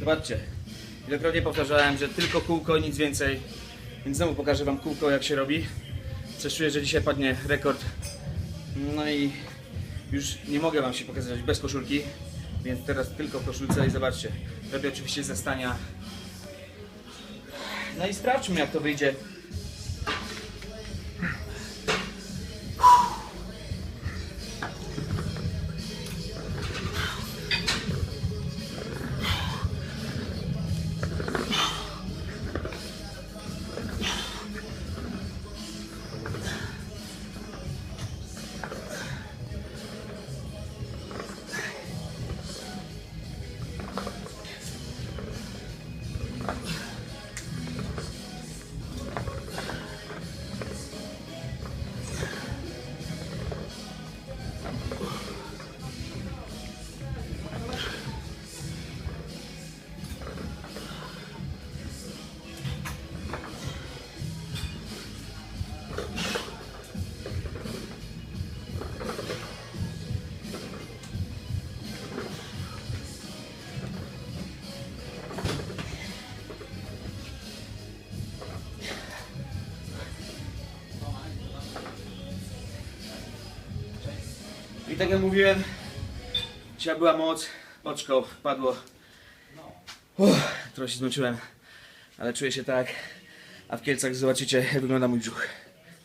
Zobaczcie. Wielokrotnie powtarzałem, że tylko kółko i nic więcej. Więc znowu pokażę wam kółko jak się robi. Coś czuję, że dzisiaj padnie rekord. No i już nie mogę wam się pokazać bez koszulki. Więc teraz tylko w koszulce i zobaczcie. Robię oczywiście ze stania. No i sprawdźmy jak to wyjdzie. I tak jak mówiłem, dzisiaj była moc, oczko padło. Uff, trochę się zmęczyłem, ale czuję się tak. A w Kielcach zobaczycie jak wygląda mój brzuch.